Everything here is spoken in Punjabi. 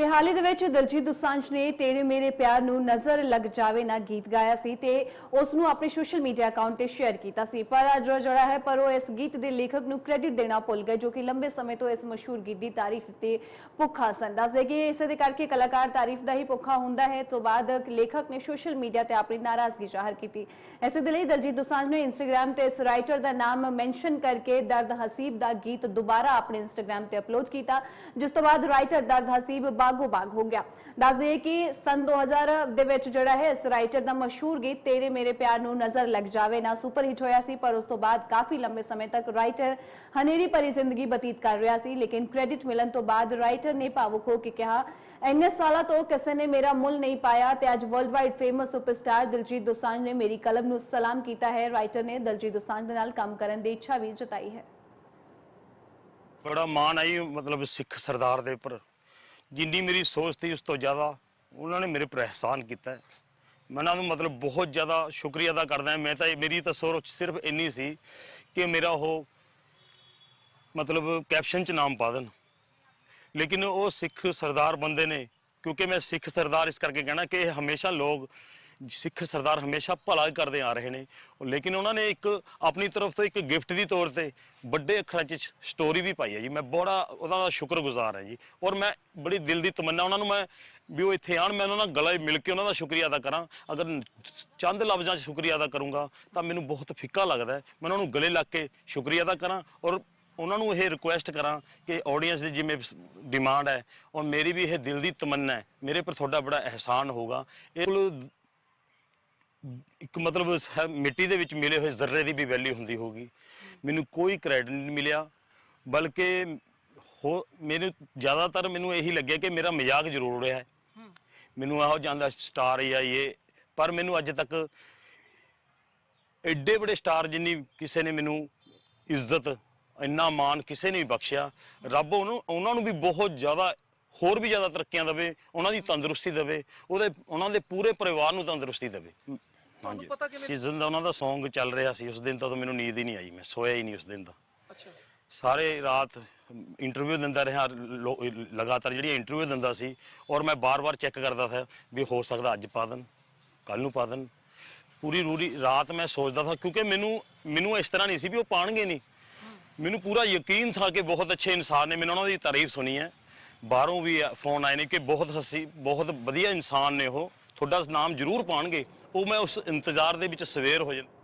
ਤੇ ਹਾਲ ਹੀ ਦੇ ਵਿੱਚ ਦਲਜੀਤ ਦੁਸਾਂਝ ਨੇ ਤੇਰੇ ਮੇਰੇ ਪਿਆਰ ਨੂੰ ਨਜ਼ਰ ਲੱਗ ਜਾਵੇ ਨਾ ਗੀਤ ਗਾਇਆ ਸੀ ਤੇ ਉਸ ਨੂੰ ਆਪਣੇ ਸੋਸ਼ਲ ਮੀਡੀਆ ਅਕਾਊਂਟ ਤੇ ਸ਼ੇਅਰ ਕੀਤਾ ਸੀ। ਪਰ ਅੱਜ ਜਿਹੜਾ ਹੈ, ਪਰ ਉਹ ਇਸ ਗੀਤ ਦੇ ਲੇਖਕ ਨੂੰ ਕ੍ਰੈਡਿਟ ਦੇਣਾ ਭੁੱਲ ਗਏ, ਜੋ ਕਿ ਲੰਬੇ ਸਮੇਂ ਤੋਂ ਇਸ ਮਸ਼ਹੂਰ ਗੀਤ ਦੀ ਤਾਰੀਫ ਤੇ ਭੁੱਖਾ ਸਨ। ਦੱਸਦੇ ਕਿ ਇਸੇ ਦੇ ਕਰਕੇ ਕਲਾਕਾਰ ਤਾਰੀਫ ਦਾ ਹੀ ਭੁੱਖਾ ਹੁੰਦਾ ਹੈ। ਤੋਂ ਬਾਅਦ ਲੇਖਕ ਨੇ ਸੋਸ਼ਲ ਮੀਡੀਆ ਤੇ ਆਪਣੀ ਨਾਰਾਜ਼ਗੀ ਜ਼ਾਹਰ ਕੀਤੀ। ਐਸੇ ਦੇ ਲਈ ਦਲਜੀਤ ਦੁਸਾਂਝ ਨੇ ਇੰਸਟਾਗ੍ਰam ਤੇ ਇਸ ਰਾਈਟਰ ਦਾ ਨਾਮ ਮੈਂਸ਼ਨ ਕਰਕੇ ਦਰਦ ਹਸੀਬ ਦਾ ਗੀਤ ਦੁਬਾਰਾ ਆਪਣੇ ਇੰਸਟਾਗ੍ਰam ਤੇ ਅਪਲੋਡ ਕੀਤਾ। ਜਿਸ ਤੋਂ ਬਾਅਦ ਰਾਈਟਰ ਦਰਦ ਹਸੀਬ ਬਾਗੋ ਬਾਗ ਹੋ ਗਿਆ। ਦੱਸ ਦਈਏ ਕਿ ਸਨ 2000 ਦੇ ਵਿੱਚ ਜਿਹੜਾ ਹੈ, ਇਸ ਰਾਈਟਰ ਦਾ ਮਸ਼ਹੂਰ ਗੀਤ ਤੇਰੇ ਮੇਰੇ ਪਿਆਰ ਨੂੰ ਨਜ਼ਰ ਲੱਗ ਜਾਵੇ, ਨਾ ਸੁਪਰ ਹਿੱਟ ਹੋਇਆ ਸੀ, ਪਰ ਉਸ ਤੋਂ ਬਾਅਦ ਕਾਫੀ ਲੰਬੇ ਸਮੇਂ ਤੱਕ ਰਾਈਟਰ ਹਨੇਰੀ ਭਰੀ ਜ਼ਿੰਦਗੀ ਬਤੀਤ ਕਰ ਰਿਹਾ ਸੀ, ਲੇਕਿਨ ਕ੍ਰੈਡਿਟ ਮਿਲਣ ਤੋਂ ਬਾਅਦ ਰਾਈਟਰ ਨੇ ਭਾਵੁਕ ਹੋ ਕੇ ਕਿਹਾ, ਇੰਨੇ ਸਾਲਾਂ ਤੋਂ ਕਿਸੇ ਨੇ ਮੇਰਾ ਮੁੱਲ ਨਹੀਂ ਪਾਇਆ ਤੇ ਅੱਜ world wide famous superstar Diljit Dosanjh ਨੇ ਮੇਰੀ ਕਲਮ ਨੂੰ ਸਲਾਮ ਕੀਤਾ ਹੈ। ਰਾਈਟਰ ਨੇ ਦਿਲਜੀਤ ਦੋਸਾਂਝ ਦੇ ਨਾਲ ਕੰਮ ਕਰਨ ਦੀ ਇੱਛਾ ਵੀ ਜਤਾਈ ਹੈ। ਬੜਾ ਮਾਣ ਆਈ ਮਤਲਬ ਸਿੱਖ ਸਰਦਾਰ ਦੇ ਉੱਪਰ। ਜਿੰਨੀ ਮੇਰੀ ਸੋਚ ਸੀ ਉਸ ਤੋਂ ਜ਼ਿਆਦਾ ਉਹਨਾਂ ਨੇ ਮੇਰੇ ਉੱਪਰ ਅਹਿਸਾਨ ਕੀਤਾ ਹੈ। ਮੈਂ ਉਹਨਾਂ ਨੂੰ ਮਤਲਬ ਬਹੁਤ ਜ਼ਿਆਦਾ ਸ਼ੁਕਰੀਆ ਅਦਾ ਕਰਦਾ ਮੈਂ ਤਾਂ ਇਹ- ਮੇਰੀ ਤਾਂ ਸੋਚ ਸਿਰਫ ਇੰਨੀ ਸੀ ਕਿ ਮੇਰਾ ਉਹ ਮਤਲਬ ਕੈਪਸ਼ਨ ਚ ਨਾਮ ਪਾ ਦੇਣ ਲੇਕਿਨ ਉਹ ਸਿੱਖ ਸਰਦਾਰ ਬੰਦੇ ਨੇ, ਕਿਉਂਕਿ ਮੈਂ ਸਿੱਖ ਸਰਦਾਰ ਇਸ ਕਰਕੇ ਕਹਿਣਾ ਕਿ ਇਹ ਹਮੇਸ਼ਾ ਲੋਕ ਸਿੱਖ ਸਰਦਾਰ ਹਮੇਸ਼ਾ ਭਲਾ ਕਰਦੇ ਆ ਰਹੇ ਨੇ। ਲੇਕਿਨ ਉਹਨਾਂ ਨੇ ਇੱਕ ਆਪਣੀ ਤਰਫ ਤੋਂ ਇੱਕ ਗਿਫਟ ਦੀ ਤੌਰ ਤੇ ਵੱਡੇ ਅੱਖਰਾਂ 'ਚ ਸਟੋਰੀ ਵੀ ਪਾਈ ਹੈ ਜੀ। ਮੈਂ ਬੜਾ ਉਹਨਾਂ ਦਾ ਸ਼ੁਕਰਗੁਜ਼ਾਰ ਹਾਂ ਜੀ। ਔਰ ਮੈਂ ਬੜੀ ਦਿਲ ਦੀ ਤਮੰਨਾ ਉਹਨਾਂ ਨੂੰ ਮੈਂ ਵੀ ਉਹ ਇੱਥੇ ਆਣ ਮੈਂ ਉਹਨਾਂ ਨਾਲ ਗਲੇ ਮਿਲ ਕੇ ਉਹਨਾਂ ਦਾ ਸ਼ੁਕਰੀਆ ਅਦਾ ਕਰਾਂ। ਅਗਰ ਚੰਦ ਲਫ਼ਜ਼ਾਂ 'ਚ ਸ਼ੁਕਰੀਆ ਅਦਾ ਕਰੂੰਗਾ ਤਾਂ ਮੈਨੂੰ ਬਹੁਤ ਫਿੱਕਾ ਲੱਗਦਾ ਹੈ। ਮੈਂ ਉਹਨਾਂ ਨੂੰ ਗਲੇ ਲੱਗ ਕੇ ਸ਼ੁਕਰੀਆ ਅਦਾ ਕਰਾਂ ਔਰ ਉਹਨਾਂ ਨੂੰ ਇਹ ਰਿਕੁਐਸਟ ਕਰਾਂ ਕਿ ਆਡੀਅנס ਦੀ ਜਿਵੇਂ ਡਿਮਾਂਡ ਹੈ ਔਰ ਮੇਰੀ ਵੀ ਇਹ ਦਿਲ ਦੀ ਤਮੰਨਾ ਹੈ। ਮੇਰੇ ਪਰ ਤੁਹਾਡਾ ਬੜਾ ਅਹਿਸਾਨ ਹੋਊਗਾ। ਇਹ ਕੋਲ ਇੱਕ ਮਤਲਬ ਸ- ਮਿੱਟੀ ਦੇ ਵਿੱਚ ਮਿਲੇ ਹੋਏ ਜ਼ਰਰੇ ਦੀ ਵੀ ਵੈਲਿਊ ਹੁੰਦੀ ਹੋਗੀ ਮੈਨੂੰ ਕੋਈ ਕ੍ਰੈਡਿਟ ਨਹੀਂ ਮਿਲਿਆ ਬਲਕਿ ਹੋ ਮੈਨੂੰ ਜ਼ਿਆਦਾਤਰ ਮੈਨੂੰ ਇਹੀ ਲੱਗਿਆ ਕਿ ਮੇਰਾ ਮਜ਼ਾਕ ਜ਼ਰੂਰ ਉੜਿਆ ਹੈ। ਮੈਨੂੰ ਇਹੋ ਜਾਂਦਾ ਸਟਾਰ ਜਾਂ ਇਹ ਪਰ ਮੈਨੂੰ ਅੱਜ ਤੱਕ ਐਡੇ ਬੜੇ ਸਟਾਰ ਜਿੰਨੀ ਕਿਸੇ ਨੇ ਮੈਨੂੰ ਇੱਜ਼ਤ ਇੰਨਾ ਮਾਣ ਕਿਸੇ ਨੇ ਵੀ ਬਖਸ਼ਿਆ ਰੱਬ ਉਹਨੂੰ ਉਹਨਾਂ ਨੂੰ ਵੀ ਬਹੁਤ ਜ਼ਿਆਦਾ ਹੋਰ ਵੀ ਜ਼ਿਆਦਾ ਤਰੱਕੀਆਂ ਦੇਵੇ ਉਹਨਾਂ ਦੀ ਤੰਦਰੁਸਤੀ ਦੇਵੇ ਉਹਦੇ ਉਹਨਾਂ ਦੇ ਪੂਰੇ ਪਰਿਵਾਰ ਨੂੰ ਤੰਦਰੁਸਤੀ ਦੇਵੇ। ਹਾਂਜੀ। ਪਤਾ ਕਿਵੇਂ- ਜਿਸ ਦਿਨ ਦਾ ਉਹਨਾਂ ਦਾ Song ਚੱਲ ਰਿਹਾ ਸੀ ਉਸ ਦਿਨ ਤੋਂ ਤਾਂ ਮੈਨੂੰ ਨੀਂਦ ਹੀ ਨਹੀਂ ਆਈ ਮੈਂ ਸੋਇਆ ਹੀ ਨਹੀਂ ਉਸ ਦਿਨ ਦਾ ਅੱਛਾ। ਸਾਰੇ ਰਾਤ ਇੰਟਰਵਿਊ ਦਿੰਦਾ ਰਿਹਾ ਲੋ- ਲਗਾਤਾਰ ਜਿਹੜੀਆਂ ਇੰਟਰਵਿਊ ਦਿੰਦਾ ਸੀ ਔਰ ਮੈਂ ਬਾਰ-ਬਾਰ ਚੈੱਕ ਕਰਦਾ ਸੀ ਵੀ ਹੋ ਸਕਦਾ ਅੱਜ ਪਾ ਦੇਣ ਕੱਲ ਨੂੰ ਪਾ ਦੇਣ। ਪੂਰੀ ਰੂਰੀ ਰਾਤ ਮੈਂ ਸੋਚਦਾ ਸੀ ਕਿਉਂਕਿ ਮੈਨੂੰ ਮੈਨੂੰ ਇਸ ਤਰ੍ਹਾਂ ਨਹੀਂ ਸੀ ਵੀ ਉਹ ਪਾਣਗੇ ਨਹੀਂ। ਮੈਨੂੰ ਪੂਰਾ ਯਕੀਨ ਥਾ ਕਿ ਬਹੁਤ ਅੱਛੇ ਇਨਸਾਨ ਨੇ ਮੈਨੂੰ ਉਹਨਾਂ ਦੀ ਤਾਰੀਫ ਸੁਣੀ ਹੈ। ਬਾਹਰੋਂ ਵੀ ਫੋਨ ਆਏ ਨੇ ਕਿ ਬਹੁਤ ਹਸੀ ਬਹੁਤ ਵਧੀਆ ਇਨਸਾਨ ਨੇ ਉਹ ਤੁਹਾਡਾ ਨਾਮ ਜ਼ਰੂਰ ਪਾਣਗੇ। ਉਹ ਮੈਂ ਉਸ ਇੰਤਜ਼ਾਰ ਦੇ ਵਿੱਚ ਸਵੇਰ ਹੋ ਜਾਂਦਾ।